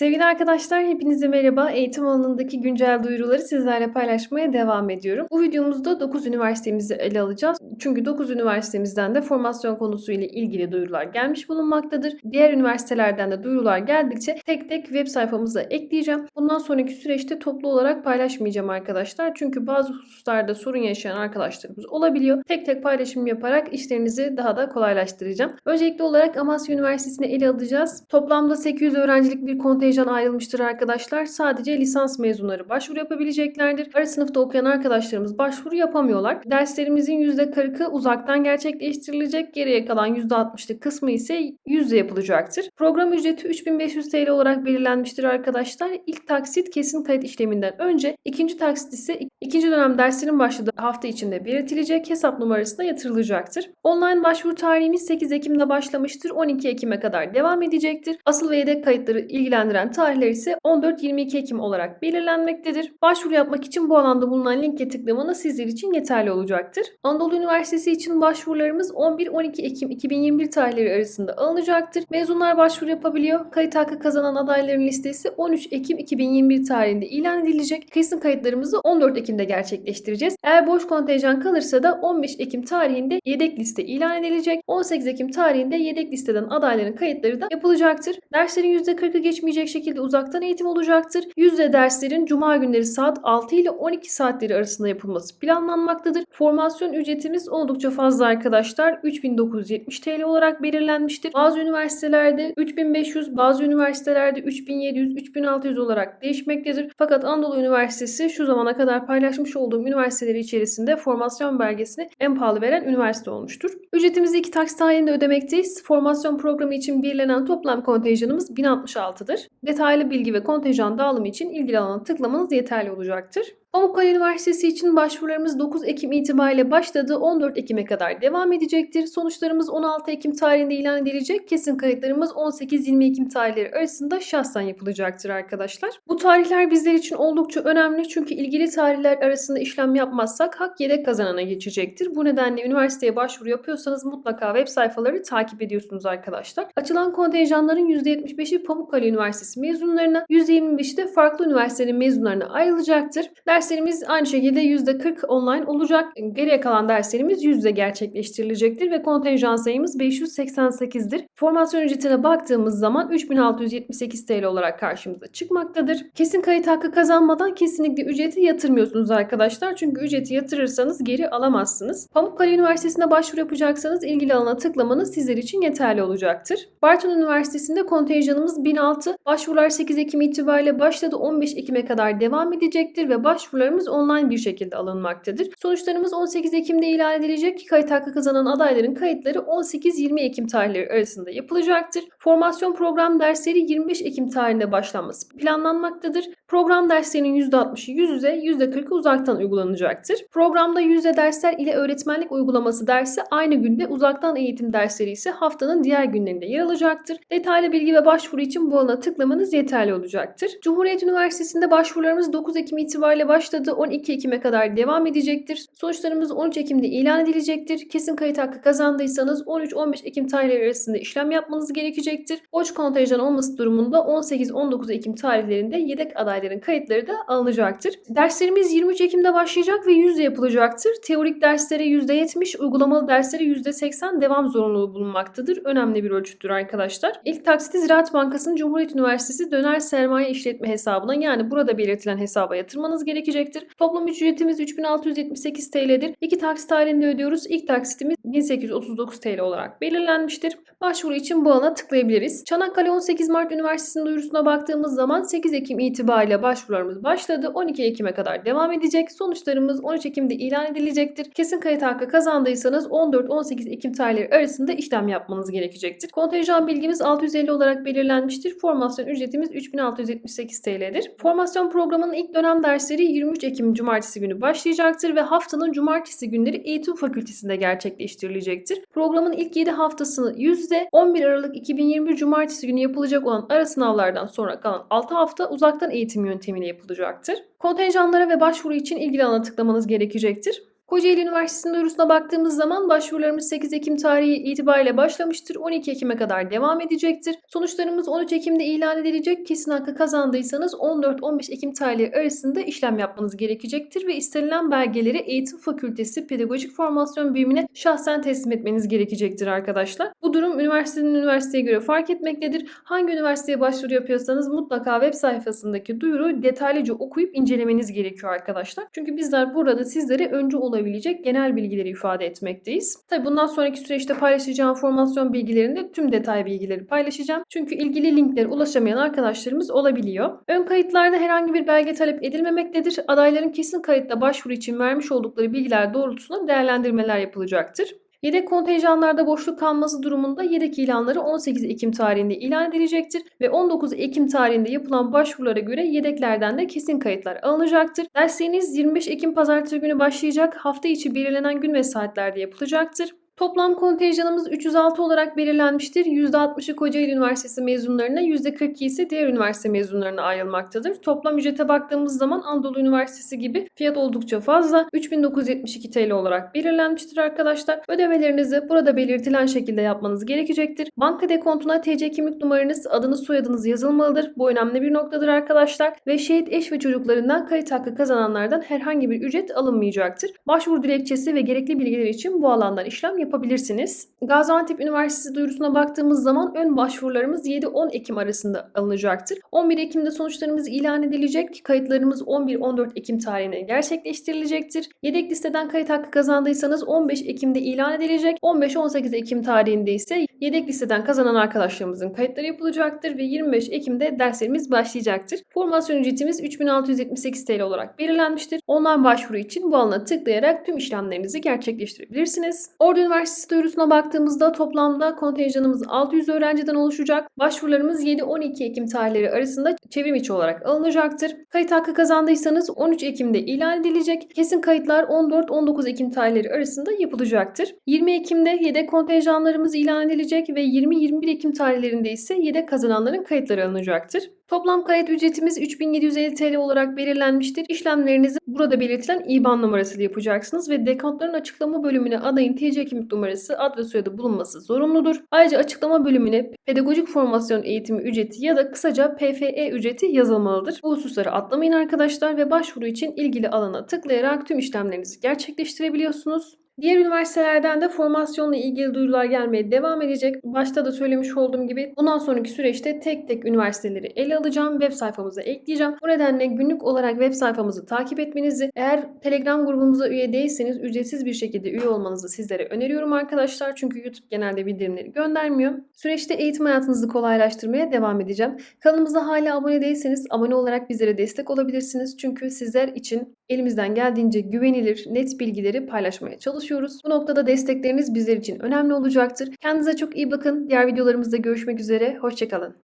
Sevgili arkadaşlar hepinize merhaba. Eğitim alanındaki güncel duyuruları sizlerle paylaşmaya devam ediyorum. Bu videomuzda 9 üniversitemizi ele alacağız. Çünkü 9 üniversitemizden de formasyon konusu ile ilgili duyurular gelmiş bulunmaktadır. Diğer üniversitelerden de duyurular geldikçe tek tek web sayfamıza ekleyeceğim. Bundan sonraki süreçte toplu olarak paylaşmayacağım arkadaşlar. Çünkü bazı hususlarda sorun yaşayan arkadaşlarımız olabiliyor. Tek tek paylaşım yaparak işlerinizi daha da kolaylaştıracağım. Öncelikli olarak Amasya Üniversitesi'ni ele alacağız. Toplamda 800 öğrencilik bir kontenjan ayrılmıştır arkadaşlar. Sadece lisans mezunları başvuru yapabileceklerdir. Ara sınıfta okuyan arkadaşlarımız başvuru yapamıyorlar. Derslerimizin %40'ı uzaktan gerçekleştirilecek. Geriye kalan %60'lık kısmı ise yüzde yapılacaktır. Program ücreti 3500 TL olarak belirlenmiştir arkadaşlar. İlk taksit kesin kayıt işleminden önce, ikinci taksit ise ikinci dönem derslerin başladığı hafta içinde belirtilecek hesap numarasına yatırılacaktır. Online başvuru tarihimiz 8 Ekim'de başlamıştır. 12 Ekim'e kadar devam edecektir. Asıl ve yedek kayıtları ilgilendiren tarihler ise 14-22 Ekim olarak belirlenmektedir. Başvuru yapmak için bu alanda bulunan linke tıklamanız sizler için yeterli olacaktır. Anadolu Üniversitesi için başvurularımız 11-12 Ekim 2021 tarihleri arasında alınacaktır. Mezunlar başvuru yapabiliyor. Kayıt hakkı kazanan adayların listesi 13 Ekim 2021 tarihinde ilan edilecek. Kesin kayıtlarımızı 14 Ekim'de gerçekleştireceğiz. Eğer boş kontenjan kalırsa da 15 Ekim tarihinde yedek liste ilan edilecek. 18 Ekim tarihinde yedek listeden adayların kayıtları da yapılacaktır. Derslerin %40'ı geçmeyecek şekilde uzaktan eğitim olacaktır. Yüzde derslerin cuma günleri saat 6 ile 12 saatleri arasında yapılması planlanmaktadır. Formasyon ücretimiz oldukça fazla arkadaşlar. 3970 TL olarak belirlenmiştir. Bazı üniversitelerde 3500, bazı üniversitelerde 3700, 3600 olarak değişmektedir. Fakat Anadolu Üniversitesi şu zamana kadar paylaşmış olduğum üniversiteleri içerisinde formasyon belgesini en pahalı veren üniversite olmuştur. Ücretimizi iki taksit halinde ödemekteyiz. Formasyon programı için belirlenen toplam kontenjanımız 1066'dır. Detaylı bilgi ve kontenjan dağılımı için ilgili alana tıklamanız yeterli olacaktır. Pamukkale Üniversitesi için başvurularımız 9 Ekim itibariyle başladı. 14 Ekim'e kadar devam edecektir. Sonuçlarımız 16 Ekim tarihinde ilan edilecek. Kesin kayıtlarımız 18-20 Ekim tarihleri arasında şahsen yapılacaktır arkadaşlar. Bu tarihler bizler için oldukça önemli çünkü ilgili tarihler arasında işlem yapmazsak hak yedek kazanana geçecektir. Bu nedenle üniversiteye başvuru yapıyorsanız mutlaka web sayfaları takip ediyorsunuz arkadaşlar. Açılan kontenjanların %75'i Pamukkale Üniversitesi mezunlarına, %25'i de farklı üniversitenin mezunlarına ayrılacaktır. Derslerimiz aynı şekilde %40 online olacak. Geriye kalan derslerimiz yüzde gerçekleştirilecektir ve kontenjan sayımız 588'dir. Formasyon ücretine baktığımız zaman 3678 TL olarak karşımıza çıkmaktadır. Kesin kayıt hakkı kazanmadan kesinlikle ücreti yatırmıyorsunuz arkadaşlar. Çünkü ücreti yatırırsanız geri alamazsınız. Pamukkale Üniversitesi'ne başvuru yapacaksanız ilgili alana tıklamanız sizler için yeterli olacaktır. Barton Üniversitesi'nde kontenjanımız 1006. Başvurular 8 Ekim itibariyle başladı. 15 Ekim'e kadar devam edecektir ve başvurularımız online bir şekilde alınmaktadır. Sonuçlarımız 18 Ekim'de ilan edilecek. Kayıt hakkı kazanan adayların kayıtları 18-20 Ekim tarihleri arasında yapılacaktır. Formasyon program dersleri 25 Ekim tarihinde başlanması planlanmaktadır. Program derslerinin %60'ı yüz yüze, %40'ı uzaktan uygulanacaktır. Programda yüzde dersler ile öğretmenlik uygulaması dersi aynı günde, uzaktan eğitim dersleri ise haftanın diğer günlerinde yer alacaktır. Detaylı bilgi ve başvuru için bu alana tıklamanız yeterli olacaktır. Cumhuriyet Üniversitesi'nde başvurularımız 9 Ekim itibariyle başladı. 12 Ekim'e kadar devam edecektir. Sonuçlarımız 13 Ekim'de ilan edilecektir. Kesin kayıt hakkı kazandıysanız 13-15 Ekim tarihleri arasında işlem yapmanız gerekecektir. Boş kontenjan olması durumunda 18-19 Ekim tarihlerinde yedek adayların kayıtları da alınacaktır. Derslerimiz 23 Ekim'de başlayacak ve yüzde yapılacaktır. Teorik derslere %70, uygulamalı derslere %80 devam zorunluluğu bulunmaktadır. Önemli bir ölçüttür arkadaşlar. İlk taksiti Ziraat Bankası'nın Cumhuriyet Üniversitesi döner sermaye işletme hesabına yani burada belirtilen hesaba yatırmanız gerekecektir. Toplam ücretimiz 3678 TL'dir. İki taksit halinde ödüyoruz. İlk taksitimiz 1839 TL olarak belirlenmiştir. Başvuru için bu alana tıklayabiliriz. Çanakkale 18 Mart Üniversitesi'nin duyurusuna baktığımız zaman 8 Ekim itibariyle başvurularımız başladı. 12 Ekim'e kadar devam edecek. Sonuçlarımız 13 Ekim'de ilan edilecektir. Kesin kayıt hakkı kazandıysanız 14-18 Ekim tarihleri arasında işlem yapmanız gerekecektir. Kontenjan bilgimiz 650 olarak belirlenmiştir. Formasyon ücretimiz 3678 TL'dir. Formasyon programının ilk dönem dersleri 23 Ekim Cumartesi günü başlayacaktır ve haftanın Cumartesi günleri Eğitim Fakültesi'nde gerçekleştirilecektir. Programın ilk 7 haftasını yüzde 11 Aralık 2021 Cumartesi günü yapılacak olan ara sınavlardan sonra kalan 6 hafta uzaktan eğitim yöntemiyle yapılacaktır. Kontenjanlara ve başvuru için ilgili alana tıklamanız gerekecektir. Kocaeli Üniversitesi'nin duyurusuna baktığımız zaman başvurularımız 8 Ekim tarihi itibariyle başlamıştır. 12 Ekim'e kadar devam edecektir. Sonuçlarımız 13 Ekim'de ilan edilecek. Kesin hakkı kazandıysanız 14-15 Ekim tarihleri arasında işlem yapmanız gerekecektir ve istenilen belgeleri Eğitim Fakültesi Pedagojik Formasyon Birimine şahsen teslim etmeniz gerekecektir arkadaşlar. Bu durum üniversiteden üniversiteye göre fark etmektedir. Hangi üniversiteye başvuru yapıyorsanız mutlaka web sayfasındaki duyuru detaylıca okuyup incelemeniz gerekiyor arkadaşlar. Çünkü bizler burada sizlere önce olabilecek genel bilgileri ifade etmekteyiz. Tabi bundan sonraki süreçte paylaşacağım formasyon bilgilerinde tüm detay bilgileri paylaşacağım. Çünkü ilgili linklere ulaşamayan arkadaşlarımız olabiliyor. Ön kayıtlarda herhangi bir belge talep edilmemektedir. Adayların kesin kayıtta başvuru için vermiş oldukları bilgiler doğrultusunda değerlendirmeler yapılacaktır. Yedek kontenjanlarda boşluk kalması durumunda yedek ilanları 18 Ekim tarihinde ilan edilecektir ve 19 Ekim tarihinde yapılan başvurulara göre yedeklerden de kesin kayıtlar alınacaktır. Dersleriniz 25 Ekim pazartesi günü başlayacak, hafta içi belirlenen gün ve saatlerde yapılacaktır. Toplam kontenjanımız 306 olarak belirlenmiştir. %60'ı Kocaeli Üniversitesi mezunlarına, %42 ise diğer üniversite mezunlarına ayrılmaktadır. Toplam ücrete baktığımız zaman Anadolu Üniversitesi gibi fiyat oldukça fazla. 3972 TL olarak belirlenmiştir arkadaşlar. Ödemelerinizi burada belirtilen şekilde yapmanız gerekecektir. Banka dekontuna TC kimlik numaranız, adınız, soyadınız yazılmalıdır. Bu önemli bir noktadır arkadaşlar. Ve şehit eş ve çocuklarından kayıt hakkı kazananlardan herhangi bir ücret alınmayacaktır. Başvuru dilekçesi ve gerekli bilgiler için bu alandan işlem yapabilirsiniz. Gaziantep Üniversitesi duyurusuna baktığımız zaman ön başvurularımız 7-10 Ekim arasında alınacaktır. 11 Ekim'de sonuçlarımız ilan edilecek. Kayıtlarımız 11-14 Ekim tarihine gerçekleştirilecektir. Yedek listeden kayıt hakkı kazandıysanız 15 Ekim'de ilan edilecek. 15-18 Ekim tarihinde ise yedek listeden kazanan arkadaşlarımızın kayıtları yapılacaktır ve 25 Ekim'de derslerimiz başlayacaktır. Formasyon ücretimiz 3678 TL olarak belirlenmiştir. Online başvuru için bu alana tıklayarak tüm işlemlerinizi gerçekleştirebilirsiniz. Ordu Üniversitesi duyurusuna baktığımızda toplamda kontenjanımız 600 öğrenciden oluşacak. Başvurularımız 7-12 Ekim tarihleri arasında çevrim içi olarak alınacaktır. Kayıt hakkı kazandıysanız 13 Ekim'de ilan edilecek. Kesin kayıtlar 14-19 Ekim tarihleri arasında yapılacaktır. 20 Ekim'de yedek kontenjanlarımız ilan edilecek ve 20-21 Ekim tarihlerinde ise yedek kazananların kayıtları alınacaktır. Toplam kayıt ücretimiz 3750 TL olarak belirlenmiştir. İşlemlerinizi burada belirtilen IBAN numarasıyla yapacaksınız ve dekontların açıklama bölümüne adayın TC kimlik numarası, ad ve soyadı bulunması zorunludur. Ayrıca açıklama bölümüne pedagojik formasyon eğitimi ücreti ya da kısaca PFE ücreti yazılmalıdır. Bu hususları atlamayın arkadaşlar ve başvuru için ilgili alana tıklayarak tüm işlemlerinizi gerçekleştirebiliyorsunuz. Diğer üniversitelerden de formasyonla ilgili duyurular gelmeye devam edecek. Başta da söylemiş olduğum gibi bundan sonraki süreçte tek tek üniversiteleri ele alacağım. Web sayfamıza ekleyeceğim. Bu nedenle günlük olarak web sayfamızı takip etmenizi, eğer Telegram grubumuza üye değilseniz ücretsiz bir şekilde üye olmanızı sizlere öneriyorum arkadaşlar. Çünkü YouTube genelde bildirimleri göndermiyor. Süreçte eğitim hayatınızı kolaylaştırmaya devam edeceğim. Kanalımıza hala abone değilseniz abone olarak bizlere destek olabilirsiniz. Çünkü sizler için elimizden geldiğince güvenilir, net bilgileri paylaşmaya çalışıyoruz. Bu noktada destekleriniz bizler için önemli olacaktır. Kendinize çok iyi bakın. Diğer videolarımızda görüşmek üzere. Hoşçakalın.